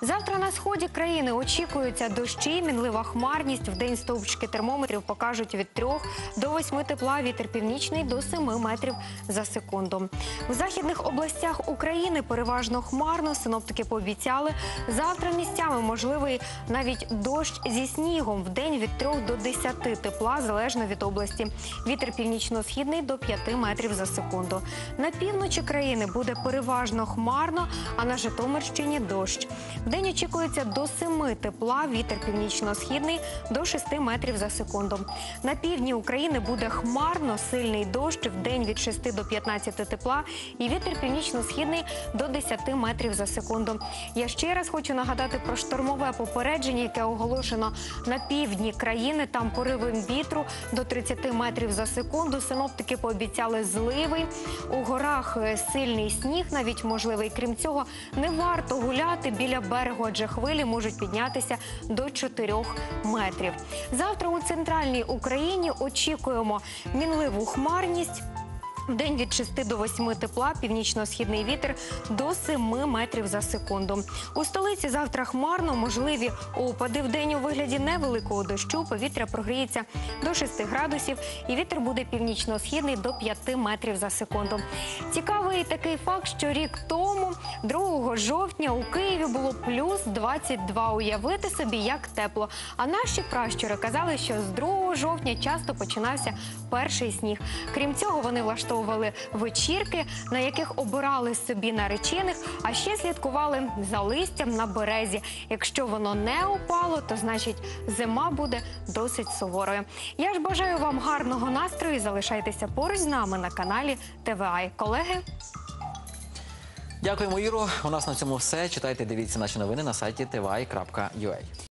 Завтра на сході країни очікуються дощі, мінлива хмарність. В день стовпчики термометрів покажуть від 3 до 8 тепла. Вітер північний до 7 метрів за секунду. У західних областях України переважно хмарно. Синоптики пообіцяли. Завтра місцями можливий навіть дощ зі снігом. В день від 3 до 10 тепла, залежно від області. Вітер північно-східний до 5 метрів за секунду. На півночі країни буде переважно хмарно, а на Житомирщині дощ. Вдень очікується до 7 тепла, вітер північно-східний до 6 метрів за секунду. На півдні України буде хмарно, сильний дощ, вдень від 6 до 15 тепла і вітер північно-східний до 10 метрів за секунду. Я ще раз хочу нагадати про штормове попередження, яке оголошено на півдні країни. Там пориви вітру до 30 метрів за секунду. Синоптики пообіцяли зливи. У горах е, сильний сніг, навіть можливий. Крім цього, не варто гуляти біля берегу, адже хвилі можуть піднятися до 4 метрів. Завтра у центральній Україні очікуємо мінливу хмарність. День від 6 до 8 тепла, північно-східний вітер до 7 метрів за секунду. У столиці завтра хмарно, можливі опади. В день у вигляді невеликого дощу повітря прогріється до 6 градусів і вітер буде північно-східний до 5 метрів за секунду. Цікавий такий факт, що рік тому, 2 жовтня, у Києві було плюс 22. Уявити собі, як тепло. А наші пращури казали, що з 2 жовтня часто починався перший сніг. Крім цього, вони влаштовували вечірки, на яких обирали собі наречених, а ще слідкували за листям на березі. Якщо воно не упало, то значить зима буде досить суворою. Я ж бажаю вам гарного настрою. і Залишайтеся поруч з нами на каналі ТВА. Колеги. Дякуємо, Іро. У нас на цьому все. Читайте, дивіться наші новини на сайті tvi.ua.